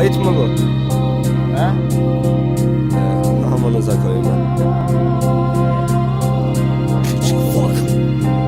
Kayıt mı bu? He? Amanıza koyayım ben.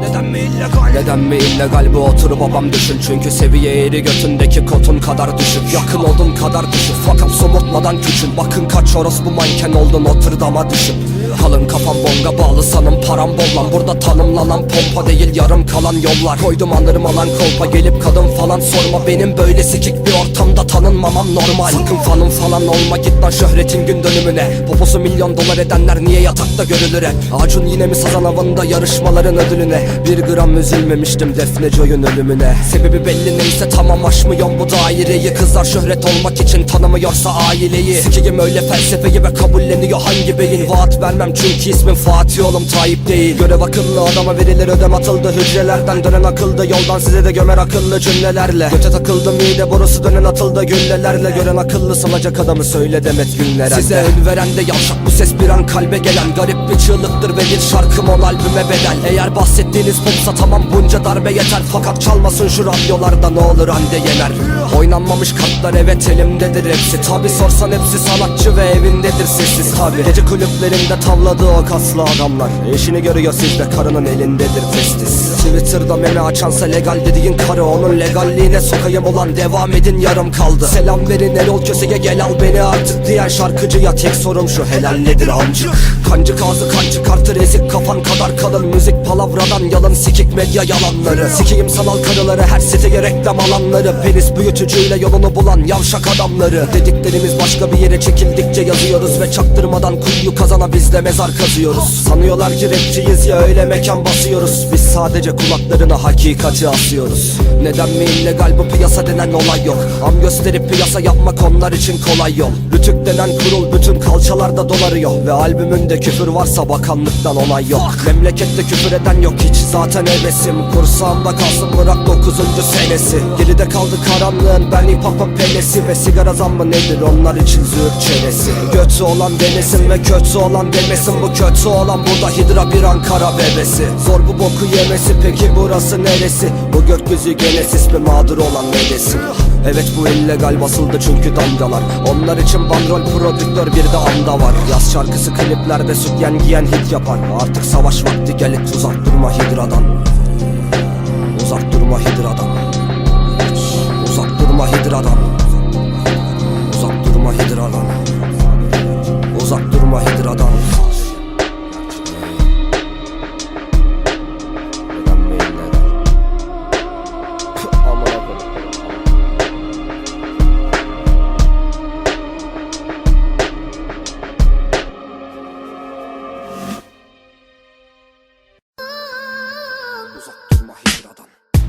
Neden mi illegal? Neden mi illegal bu otur babam düşün? Çünkü seviye eğri götündeki kotun kadar düşük. Yakın oldun kadar düşük. Fakat somurtmadan küçül Bakın kaç orospu manken oldu Notre Dame'a düşüp. Kalın kafam bonga bağlı sanım param bol lan. Burada tanımlanan pompa değil yarım kalan yollar. Koydum anırım alan kolpa gelip kadın falan sorma. Benim böyle sikik bir ortamda tanınmamam normal. Sakın fanım falan olma git lan şöhretin gün dönümüne. Poposu milyon dolar edenler niye yatakta görülür hep? Acun yine mi sazan avında yarışmaların ödülüne? Bir gram üzülmemiştim Defne Joy'un ölümüne. Sebebi belli neyse tamam aşmıyorum bu daireyi. Kızlar şöhret olmak için tanımıyorsa aileyi. Sikiyim öyle felsefeyi ve kabulleniyor hangi beyin? Vaat vermem çünkü ismim Fatih oğlum Tayyip değil. Görev akıllı adama verilir ödem atıldı. Hücrelerden dönen akıldı yoldan size de gömer akıllı cümlelerle. Göte takıldı mide borusu dönen atıldı güllelerle Gören akıllı salacak adamı söyle demet günler Size ön veren de yavşak bu ses bir an kalbe gelen. Garip bir çığlıktır ve bir şarkım on albüme bedel. Eğer bahsettiğiniz popsa tamam bunca darbe yeter. Fakat çalmasın şu radyolarda ne olur hande yener. Oynanmamış kartlar evet elimdedir hepsi. Tabi sorsan hepsi sanatçı ve evindedir sessiz. Tabi Gece kulüplerinde tavladığı o kaslı adamlar. Eşini görüyor sizde karının elindedir testis. Twitter'da meme açansa legal dediğin karı Onun legalliğine sokayım. Olan devam edin yarım kaldı Selam verin Erol Köse'ye gel al beni artık. Diyen şarkıcıya Tek sorum şu helal nedir amcık? Kancık ağzı kan çıkartır ezik kafan kadar kalın. Müzik palavradan yalın sikik medya yalanları. Sikiyim sanal karıları her siteye reklam alanları. Penis büyütücüyle yolunu bulan yavşak adamları. Dediklerimiz başka bir yere çekildikçe yazıyoruz Ve çaktırmadan kuyu kazana biz de mezar kazıyoruz. Sanıyorlar ki rapçiyiz ya öyle mekan basıyoruz. Biz sadece kulaklarına hakikati asıyoruz. Neden mi illegal bu piyasa denen olay yok? Am gösterip piyasa yapmak onlar için kolay yol. Rütük denen kurul bütün kalçalarda dolarıyor. Ve albümünde küfür varsa bakanlıktan onay yok. Memlekette küfür eden yok hiç zaten hevesim. Kursağımda kalsın bırak 9. senesi. Geride kaldı karanlığın ben hip hop'un pelesi. Ve sigara zammı nedir onlar için züğürt çenesi. Götü olan denesin ve kötü olan demesin. Bu kötü olan burada hidra bir Ankara bebesi. Zor bu boku yemesi peki burası neresi? Bu gökyüzü genesis bir mağdur olan neresi Evet bu illegal basıldı çünkü damgalar. Onlar için bandrol prodüktör bir de anda var. Yaz şarkısı kliplerde sütyen giyen hit yapar. Artık savaş vakti gelip uzak durma hidradan. Uzak durma hidradan. Uzak durma hidradan. Uzak durma hidradan. Uzak durma hidradan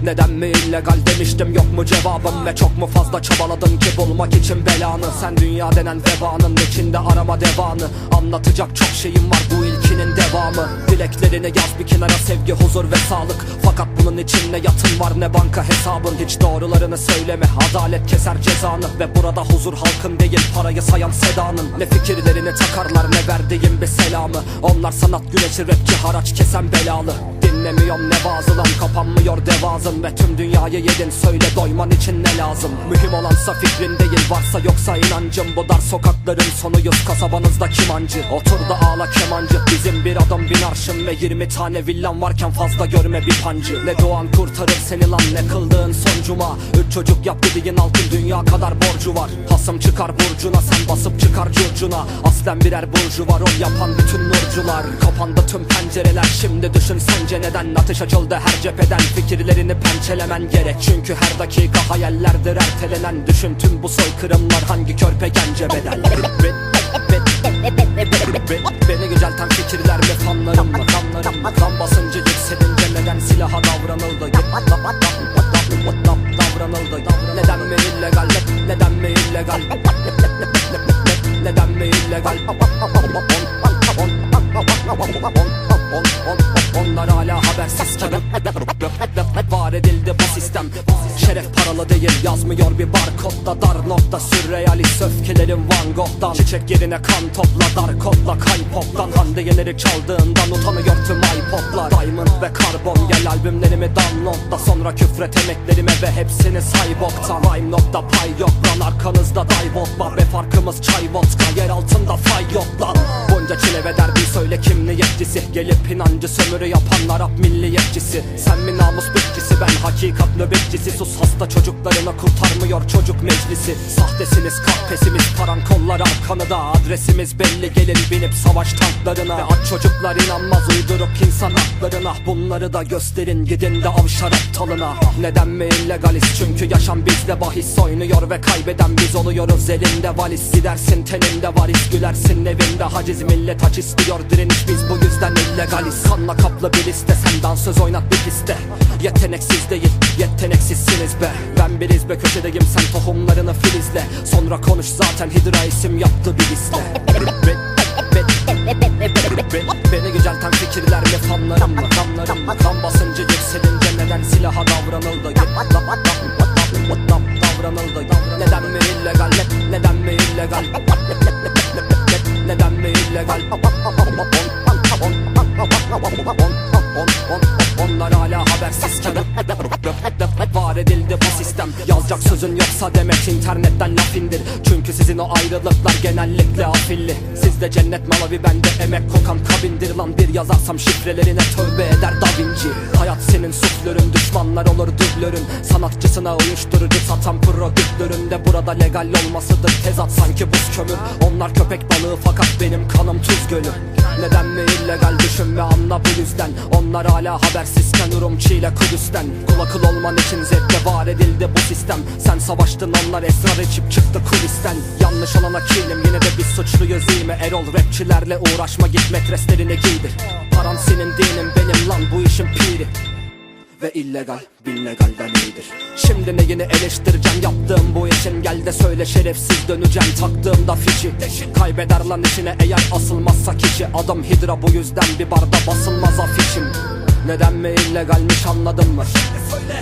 neden mi illegal demiştim yok mu cevabım Ve çok mu fazla çabaladım ki bulmak için belanı? Sen dünya denen vebanın içinde arama devanı. Anlatacak çok şeyim var bu ilkinin devamı. Dileklerini yaz bir kenara sevgi huzur ve sağlık. Fakat bunun için ne yatın var ne banka hesabın? Hiç doğrularını söyleme adalet keser cezanı. Ve burada huzur halkın değil parayı sayan sedanın. Ne fikirlerini takarlar ne verdiğim bir selamı. Onlar sanat güneşi rapçi haraç kesen belalı Dinlemiyorum ne bazılan kapanmıyor devazın Ve tüm dünyayı yedin. Söyle doyman için ne lazım? Mühim olansa fikrin değil varsa yoksa inancım. Bu dar sokakların sonuyuz kasabanızda kimancı Otur da ağla kemancı. Bizim bir adım bin arşın Ve 20 tane villan varken fazla görme bir pancı. Ne doğan kurtarır seni lan ne kıldığın son cuma. Üç çocuk yap dediğin altın dünya kadar borcu var. Hasım çıkar burcuna sen basıp çıkar curcuna. Aslen birer burcu var o yapan bütün nurcular. Kapandı tüm pencereler şimdi düşün sence neden Ateş açıldı her cepheden. Fikirlerini pençelemen gerek. Çünkü her dakika hayallerdir ertelenen. Düşün tüm bu soykırımlar hangi körpe gence bedel? Be- be- be- be- Beni yücelten fikirler ve fanlarım mı? Kanlarım mı? Kan basıncı yükselince neden silaha davranıldı. Davranıldı. Neden mi illegal? Neden mi illegal? Neden mi illegal? Onlar hala habersizken Var edildi bu sistem. Şeref para Yazmalı değil yazmıyor bir barkodda Dar nokta. Sürrealist öfkelerim Van Gogh'dan. Çiçek yerine kan topla dar kodla kaypoptan Hande Yener'i çaldığından utanıyor tüm iPod'lar. Diamond ve karbon gel albümlerimi downloadla Sonra küfret emeklerime ve hepsini say boktan Rhyme nokta pay yok lan arkanızda dive var. Ve farkımız çay vodka yer altında fay yok lan. Bunca çile ve derdi söyle kim niyetçisi Gelip inancı sömürü yapanlar rap milliyetçisi Sen mi hakikat nöbetçisi Sus hasta çocuklarına kurtarmıyor çocuk meclisi. Sahtesiniz kahpesimiz paran kollar arkanı da. Adresimiz belli gelin binip savaş tanklarına. Ve aç çocuklar inanmaz uyduruk insan haklarına. Bunları da gösterin gidin de avşar aptalına. Neden mi illegaliz çünkü yaşam bizde bahis oynuyor Ve kaybeden biz oluyoruz. Elinde valiz Gidersin teninde varis gülersin. Evinde haciz Millet aç istiyor direniş biz bu yüzden illegaliz. Kanla kaplı bir liste sen dansöz oynat bir piste. Yeteneksiz değil yeteneksizsiniz be. Ben bir izbe köşedeyim sen tohumlarını filizle. Sonra konuş zaten Hidra isim yaptı bir liste. Be- be- be- Beni yücelten fikirler mi fanlarım mı kanlarım mı Kan basıncı yükselince neden silaha davranıldı? Davranıldı. Neden mi illegal? Ne- Neden mi illegal? Neden mi illegal yoksa demek internetten laf indir Çünkü sizin o ayrılıklar genellikle afilli. Sizde cennet malavi bende emek kokan kabindir. Lan bir yazarsam şifrelerine tövbe eder Da Vinci. Hayat senin suflörün düşmanlar olur dublörün Sanatçısına uyuşturucu satan prodüktörün de Burada legal olmasıdır. Tezat sanki buz kömür. Onlar köpek balığı fakat benim kanım tuz gölü Neden mi illegal düşün ve anla bu yüzden? Onlar hala habersizken Urumçi ile Kudüs'ten. Kul akıl olman için zevkle var edildi bu sistem. Sen savaştın onlar esrar içip çıktı kulisten Yanlış olana kilim yine de biz suçluyuz iyi mi Erol rapçilerle uğraşma git metreslerini giydir. Paran senin dinin benim lan bu işin piri ve illegal billegalden iyidir Şimdi neyini eleştireceğim yaptığım bu işin Gel de söyle şerefsiz döneceğim taktığımda fişi Kaybeder lan işine eğer asılmazsa kişi Adam hidra bu yüzden bir barda basılmaz afişim neden mi illegalmiş anladın mı?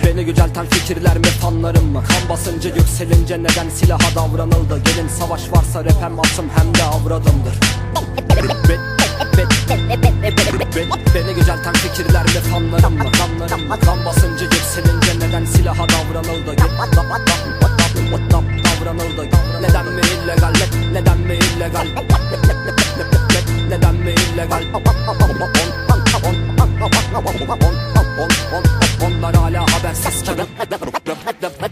Beni yücelten fikirler mi fanlarım mı? Kan basıncı yükselince neden silaha davranıldı? Gelin savaş varsa rap hem atım hem de avradımdır Beni yücelten fikirler mi fanlarım mı? Fanlarım mı? Kan basıncı yükselince neden silaha davranıldı? Davranıldı Neden mi illegal? Ne- Neden mi illegal? Neden mi illegal? Onlar hala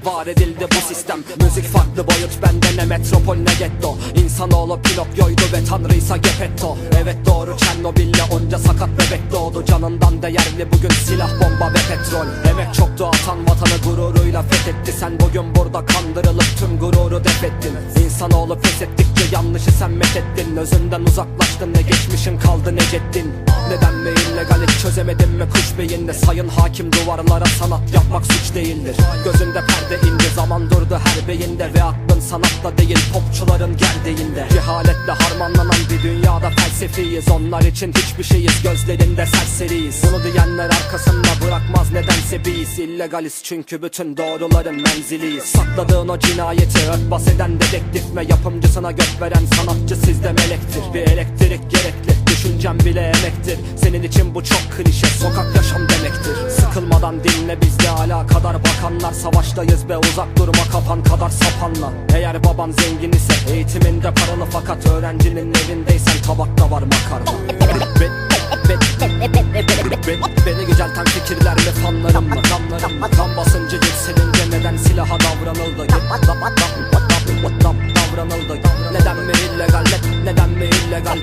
habersizken Var edildi bu sistem. Müzik farklı boyut bende ne metropol ne getto İnsanoğlu Pinokyo'ydu ve tanrıysa Gepetto. Evet doğru Çernobil'le onca sakat bebek doğdu. Canından değerli bugün silah bomba ve petrol. Emek çoktu atan vatanı gururuyla fethetti. Sen bugün burada kandırılıp tüm gururu defettin İnsanoğlu pes ettikçe yanlışı sen methettin. Özünden uzaklaştın ne geçmişin kaldı ne ceddin. Neden mi illegal hiç çözemedim mi? Kuş beyinde Sayın hakim duvarlara sanat yapmak suç değildir. Gözünde perde indi zaman durdu her beyinde Ve aklın sanatta değil popçuların gerdeğinde Cehaletle harmanlanan bir dünyada felsefiyiz Onlar için hiçbir şeyiz gözlerinde serseriyiz. Bunu diyenler arkasında bırakmaz nedense biz. İllegaliz çünkü bütün doğruların menziliyiz. Sakladığın o cinayeti örtbas eden dedektif ve yapımcısına göt veren sanatçı sizde melektir. Bir elektrik gerekli düşüncem bile emektir Senin için bu çok klişe sokak yaşam demektir Sıkılmadan dinle bizle alakadar bakanlar Savaştayız be uzak durma kafan kadar sapanla Eğer baban zengin ise eğitiminde paralı Fakat öğrencinin evindeysen tabakta var makarna Be- be- be- Beni yücelten fikirler mi fanlarım mı kanlarım mı Kan basıncı yükselince neden silaha davranıldı Davranıldı Neden mi illegal ne- neden mi illegal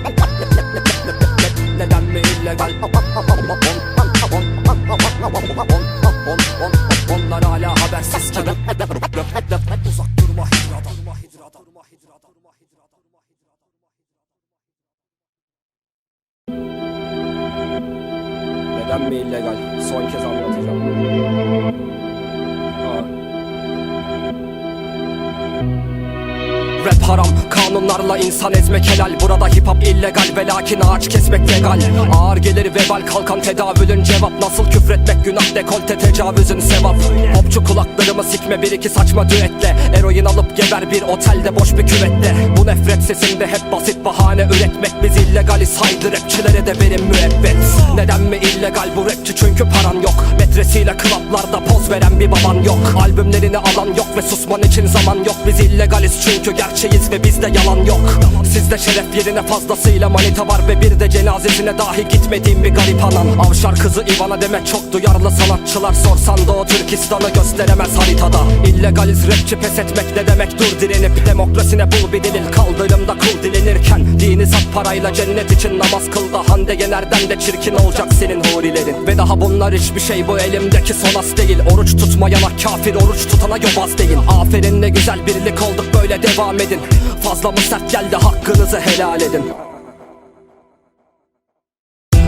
neden mi illegal? Onlar hala habersizken Uzak durma hidradan Neden mi illegal? Son kez anlatacağım. Rap haram kanunlarla insan ezmek helal. Burada hip hop illegal ve lakin ağaç kesmek legal. Ağır gelir vebal kalkan tedavülün cevap. Nasıl küfretmek günah dekolte tecavüzün sevap. Popçu kulaklarımı sikme bir iki saçma düetle. Eroin alıp geber bir otelde boş bir küvette. Bu nefret sesinde hep basit bahane üretmek. Biz illegaliz haydi rapçilere de verin müebbet. Neden mi illegal bu rapçi? Çünkü paran yok. Metresiyle klaplarda poz veren bir baban yok. Albümlerini alan yok ve susman için zaman yok. Biz illegaliz çünkü gerçeğiz ve bizde yalan yok. Sizde şeref yerine fazlasıyla manita var Ve bir de cenazesine dahi gitmediğim bir garip anan Avşar kızı Ivana demek çok duyarlı sanatçılar Sorsan da o Türkistan'ı gösteremez haritada. İllegaliz rapçi pes etmek ne demek? Dur direnip Demokrasine bul bir delil. Kaldırımda kul dilenirken Dini sat parayla cennet için namaz kıl da Hande Yener'den de çirkin olacak senin hurilerin. Ve daha bunlar hiçbir şey bu elimdeki son as değil. Oruç tutmayana kafir oruç tutana yobaz değil. Aferin ne güzel birlik olduk böyle devam edin Fazla mı sert geldi hakkınızı helal edin.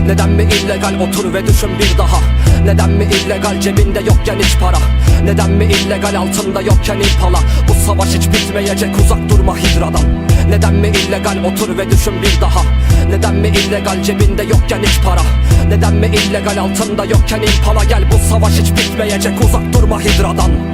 Neden mi illegal otur ve düşün bir daha? Neden mi illegal cebinde yokken hiç para? Neden mi illegal altında yokken impala? Bu savaş hiç bitmeyecek uzak durma hidradan. Neden mi illegal otur ve düşün bir daha? Neden mi illegal cebinde yokken hiç para? Neden mi illegal altında yokken impala? Gel bu savaş hiç bitmeyecek uzak durma hidradan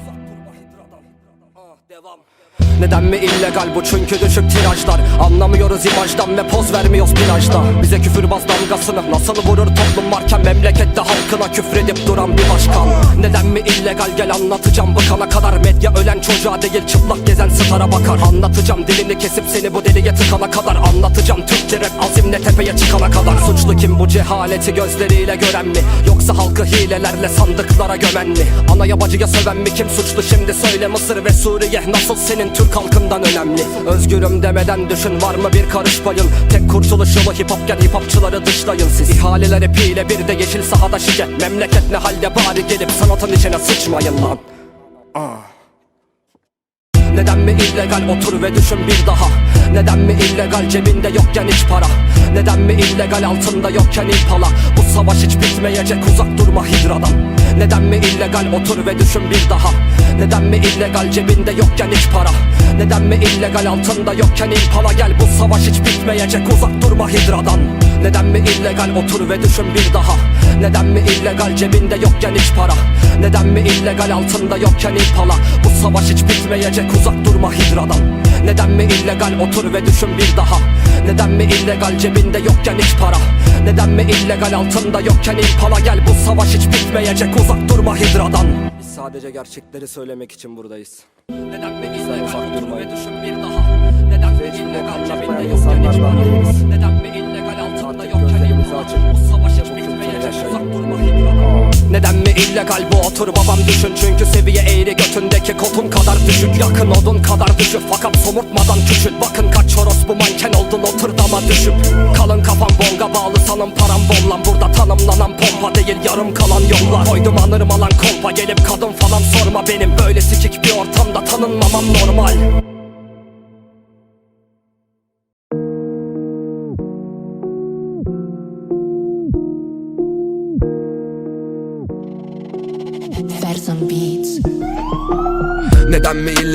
neden mi illegal bu? Çünkü düşük tirajlar. Anlamıyoruz imajdan ve poz vermiyoruz plajda. Bize küfürbaz damgasını nasıl vurur toplum varken Memlekette halkına küfredip duran bir başkan? Neden mi illegal? Gel anlatacağım bıkana kadar. Medya ölen çocuğa değil çıplak gezen stara bakar. Anlatacağım dilini kesip seni bu deliye tıkana kadar. Anlatacağım Türkçe rap azimle tepeye çıkana kadar. Suçlu kim bu? Cehaleti gözleriyle gören mi? Yoksa halkı hilelerle sandıklara gömen mi? Anaya bacıya söven mi? Kim suçlu? Şimdi söyle Mısır ve Suriye nasıl senin Türk halkından önemli. Özgürüm demeden düşün var mı bir karış payın? Tek kurtuluş yolu hip hopken hip hopçıları dışlayın siz. İhaleler epiyle bir de yeşil sahada şike. Memleket ne halde bari gelip sanatın içine sıçmayın lan. Neden mi illegal otur ve düşün bir daha? Neden mi illegal cebinde yokken hiç para? Neden mi illegal altında yokken impala Bu savaş hiç bitmeyecek uzak durma hidradan Neden mi illegal? Otur ve düşün bir daha. Neden mi illegal? Cebinde yokken hiç para. Neden mi illegal? Altında yokken impala Gel bu savaş hiç bitmeyecek. Uzak durma hidradan. Neden mi illegal? Otur ve düşün bir daha. Neden mi illegal? Cebinde yokken hiç para. Neden mi illegal? Altında yokken impala Bu savaş hiç bitmeyecek. Uzak durma hidradan Neden mi illegal? Otur ve düşün bir daha. Neden mi illegal? Cebinde yokken hiç para. Neden mi illegal? Altında yokken impala Gel bu savaş hiç bitmeyecek. Uzak durma hidradan. Biz sadece gerçekleri söylemek için buradayız. Neden mi illegal? otur ve düşün bir daha. Neden mi illegal? cebinde yokken hiç para. Neden mi illegal? Altında yokken impala Bu savaş hiç bitmeyecek. uzak durma hidradan neden mi illegal bu otur babam düşün. Çünkü seviye eğri götündeki kotun kadar düşük. Yakın odun kadar düşük. Fakat somurtmadan küçült Bakın kaç bu manken oldun otur dama düşüp. Kalın kafam bonga bağlı sanım param bol lan. Burada tanımlanan pompa değil yarım kalan yollar. Koydum anırım alan kompa gelip kadın falan sorma Benim. Böyle sikik bir ortamda tanınmamam normal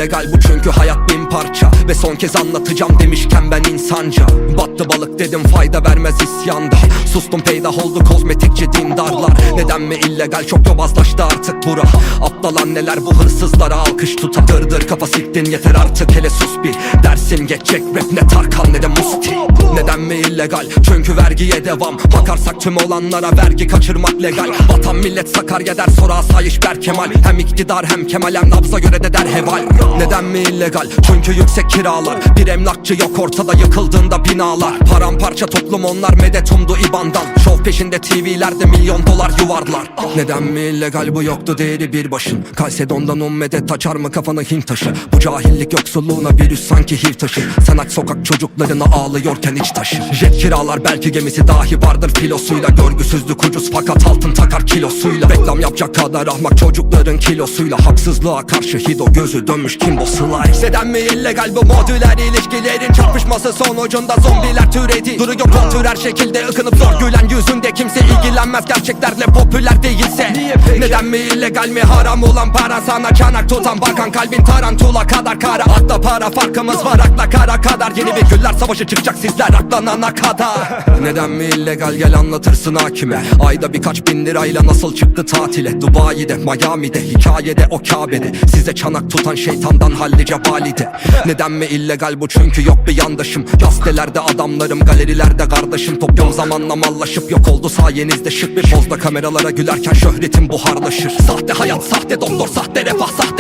illegal bu çünkü hayat bin parça. Ve son kez anlatacağım demişken ben insanca. Battı balık dedim fayda vermez isyanda. Sustum peydah oldu kozmetikçi dindarlar. Neden mi illegal? Çok yobazlaştı artık bura. Aptal anneler bu hırsızlara alkış tutar. Dırdır kafa siktin yeter artık. Hele sus bir. Dersin geçecek rap ne Tarkan ne de Musti. Neden mi illegal? Çünkü vergiye devam. Bakarsak tüm olanlara vergi kaçırmak legal. Vatan millet Sakarya der sonra asayiş Berkemal. Hem iktidar hem Kemal hem nabza göre de der heval Neden mi illegal? Çünkü yüksek kiralar. Bir emlakçı yok ortada yıkıldığında binalar. Paramparça toplum onlar medet umdu ibandan. Şov peşinde TV'lerde milyon dolar yuvarlar. Neden mi illegal? Bu yoktu değeri bir başın. Kalsedon'dan um medet açar mı kafanı Hint taşı? Bu cahillik yoksulluğuna virüs sanki HIV taşı. Sen aç sokak çocuklarına ağlıyorken iç taşı. Jet kiralar belki gemisi dahi vardır filosuyla Görgüsüzlük ucuz fakat altın takar kilosuyla. Reklam yapacak kadar ahmak çocukların kilosuyla. Haksızlığa karşı hido gözü dönmüş kimbo slice Neden mi illegal bu modüler ilişkilerin? Çarpışması sonucunda zombiler türedi. Duruyor kontür her şekilde ıkınıp zor gülen yüzünde Kimse ilgilenmez. Gerçeklerle popüler değilse. Neden mi illegal mi? Haram olan para sana çanak tutan Bakan kalbin tarantula kadar kara. Atla para farkımız var akla kara kadar. Yeni bir güller savaşı çıkacak sizler aklanana kadar. Neden mi illegal? Gel anlatırsın hakime. Ayda birkaç bin lirayla nasıl çıktı tatile? Dubai'de Miami'de hikayede o Kabe'de. Size çanak tutan şeytandan hallice valide Neden mi illegal bu? Çünkü yok bir yandaşım. Gazetelerde adamlarım galerilerde kardeşim. Topluyorum zamanla mallaşıp yok oldu. Sayenizde şık bir pozda Kameralara gülerken şöhretim buharlaşır. Sahte hayat sahte doktor sahte refah sahte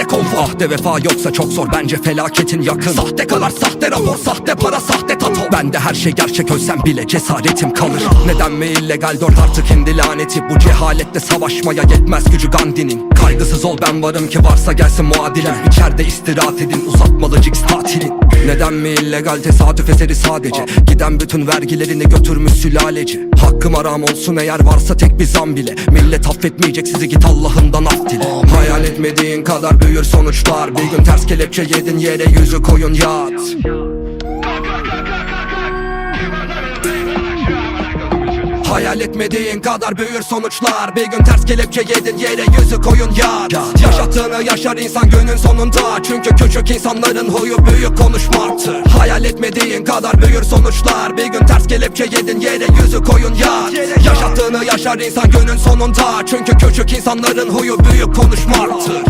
Ahde vefa yoksa çok zor bence felaketin yakın. Sahte kadar sahte rapor sahte para sahte tato. Ben de her şey gerçek ölsem bile cesaretim kalır. Neden mi illegal dört artık hindi laneti? Bu cehalette savaşmaya yetmez gücü Gandhi'nin. Kaygısız ol ben varım ki varsa gelsin muadilim İçeride istirahat edin uzatmalı ciks tatilin Neden mi illegal tesadüf eseri sadece? Giden bütün vergilerini götürmüş sülaleci. Hakkım haram olsun eğer varsa tek bir zam bile. Millet affetmeyecek sizi git Allah'ından af dile. Hayal etmediğin kadar büyür sonuçlar. Bir gün ters kelepçe yedin yere yüzü koyun yat Hayal etmediğin kadar büyür sonuçlar. Bir gün ters kelepçe yedin yere yüzü koyun yat, yat Yaşattığını yaşar insan günün sonunda. Çünkü küçük insanların huyu büyük konuşmaktır. Hayal etmediğin kadar büyür sonuçlar. Bir gün ters kelepçe yedin yere yüzü koyun yat Yaşattığını yaşar insan günün sonunda. Çünkü küçük insanların huyu büyük konuşmaktır.